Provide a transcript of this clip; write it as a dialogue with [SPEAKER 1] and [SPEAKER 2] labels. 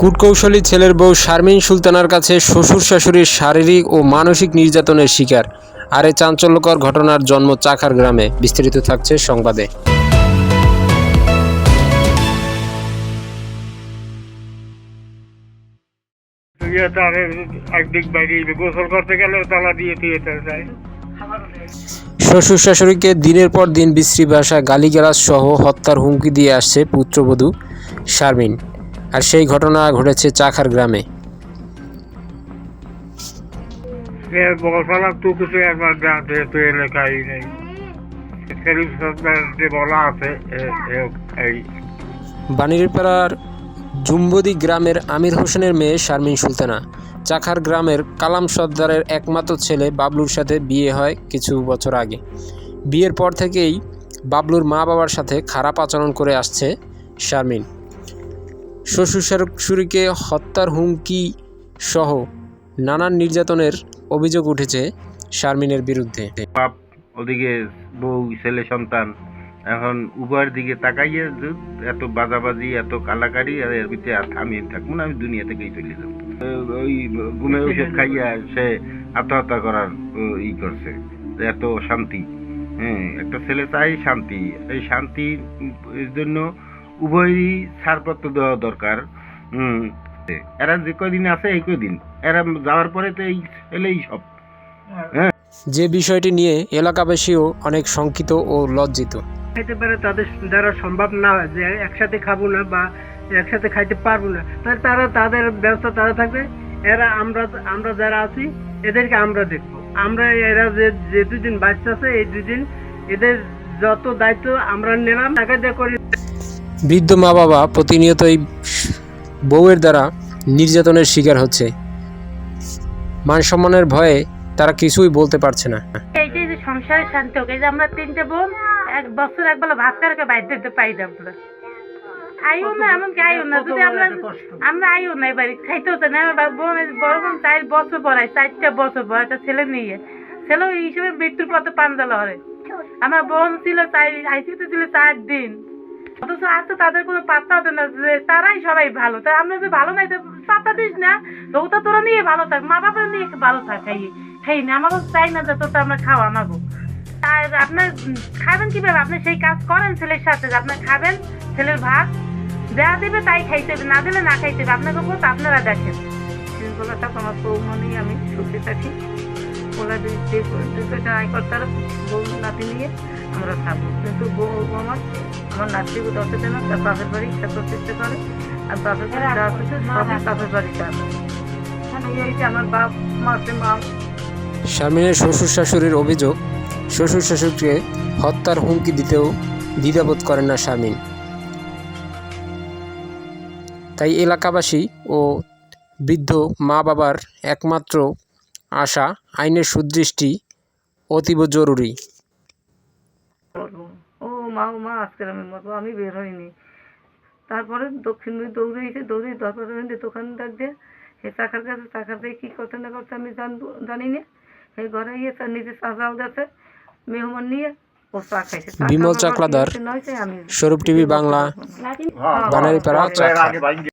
[SPEAKER 1] কূটকৌশলী ছেলের বউ শারমিন সুলতানার কাছে শ্বশুর শাশুড়ির শারীরিক ও মানসিক নির্যাতনের শিকার। আর এই চাঞ্চল্যকর ঘটনার জন্ম চাখার গ্রামে। বিস্তারিত থাকছে সংবাদে। শ্বশুর শাশুড়িকে দিনের পর দিন বিশ্রী ভাষায় গালিগালাজ সহ হত্যার হুমকি দিয়ে আসছে পুত্রবধূ শারমিন। আর সেই ঘটনা ঘটেছে চাখার গ্রামে।
[SPEAKER 2] বলছিলাম তুই কিছু একবার জানতে তুই এলাকায় নেই। শরীফ সরকার যে বলা আছে এ- এ- এই।
[SPEAKER 1] বানিরপাড়ার জুম্বদি গ্রামের আমির হোসেনের মেয়ে শারমিন সুলতানা। চাখার গ্রামের কালাম সর্দারের একমাত্র ছেলে বাবলুর সাথে বিয়ে হয় কিছু বছর আগে। বিয়ের পর থেকেই বাবলুর মা বাবার সাথে খারাপ আচরণ করে আসছে শারমিন। শ্বশুর শাশুড়িকে হত্যার হুমকি সহ নানান নির্যাতনের অভিযোগ উঠেছে শারমিনের বিরুদ্ধে।
[SPEAKER 3] বাপ ওদিকে বউ, ছেলে, সন্তান, এখন উভয়ের দিকে তাকাইয়ে এত বাজাবাজি, এত কালাকারি, আর এর ভিতরে আমি থাকব না আমি দুনিয়া থেকেই চলে যাব। ওই ঘুমের ওষুধ খাইয়া সে আত্মহত্যা করার ই করছে। এত শান্তি হ্যাঁ একটা ছেলে চাই শান্তি। এই শান্তি এর জন্য উভয়ই ছাড়পত্র দেওয়া দরকার। হুম। এরা যে কদিন আছে এই কদিন এরা যাওয়ার পরে তো এই ছেলেই সব। হ্যাঁ।
[SPEAKER 1] যে বিষয়টি নিয়ে এলাকাবাসীও অনেক শঙ্কিত ও লজ্জিত।
[SPEAKER 4] খাইতে পারে তাদের দ্বারা সম্ভব না হয় যে একসাথে খাব না বা একসাথে খাইতে পারব না। তাহলে তারা তাদের ব্যবস্থা তারা থাকবে। এরা আমরা আমরা যারা আছি এদেরকে আমরা দেখব। আমরা এরা যে যে দুদিন বাচ্চা আছে এই দুদিন এদের যত দায়িত্ব আমরা নিলাম টাকা দিয়ে করি।
[SPEAKER 1] বৃদ্ধ মা বাবা প্রতিনিয়ত এই বউয়ের দ্বারা নির্যাতনের শিকার হচ্ছে। মান সম্মানের ভয়ে তারা কিছুই বলতে পারছে না।
[SPEAKER 5] এইটাই যে সংসারে শান্তি হোক এই যে আমরা তিনটে বোন এক বছর একবেলা ভাত করে বাইর দিতে পাই না আমরা। আইও না এমনকি আইও না যদি আমরা আমরা আইও না এবারে খাইতে হতো না। আমার বোন বড় বোন চার বছর পড়ায় চারটা বছর বড় একটা ছেলে নিয়ে। ছেলে হিসেবে মৃত্যুর পথে পাঞ্জালা হরে। আমার বোন ছিল চার আইসিতে ছিল চার দিন। অথচ আর তো তাদের কোনো পাত্তা হতো না যে তারাই সবাই ভালো তা আমরা যে ভালো নাই পাত্তা দিস না ওটা তোরা নিয়ে ভালো থাক মা বাবা নিয়ে ভালো থাক খাইয়ে খাই না আমাকে চাই না যে তোরটা আমরা খাওয়া আমাকে আর আপনার খাবেন কীভাবে আপনি সেই কাজ করেন ছেলের সাথে যে আপনার খাবেন ছেলের ভাত যা দেবে তাই খাইতে হবে না দিলে না খাইতে হবে আপনাকে বলতে আপনারা দেখেন থাক আমার বৌমনি আমি সুখে থাকি ওলা দুইটা আয় করতার বউ নাতি নিয়ে আমরা থাকব কিন্তু বউ আমার আমার নাতিকে দশে দেন তার বাপের বাড়ি খেতে চেষ্টা করে আর বাপের বাড়ি যা কিছু সবই বাপের বাড়ি যাবে এই যে আমার বাপ মাসে মা।
[SPEAKER 1] শারমিনের শ্বশুর শাশুড়ির অভিযোগ শ্বশুর শাশুড়িকে হত্যার হুমকি দিতেও দ্বিধাবোধ করেন না শারমিন তাই এলাকাবাসী ও বৃদ্ধ মা বাবার একমাত্র আশা আইনের সুদৃষ্টি অতীব জরুরি।
[SPEAKER 5] মা ও মা আজকের আমি মরবো আমি বের হইনি। তারপরে দক্ষিণ দিকে দৌড়ে এসে দৌড়ে দরকার হইনি দিয়ে দোকান ডাক দিয়ে হে চাকার কাছে চাকার দিয়ে কী করতে না করছে আমি জানব জানি না। এই ঘরে গিয়ে তার নিজে সাজাও গেছে মেহমান নিয়ে
[SPEAKER 1] বিমল
[SPEAKER 5] আমি
[SPEAKER 1] স্বরূপ টিভি বাংলা বানারীপাড়া চাকমা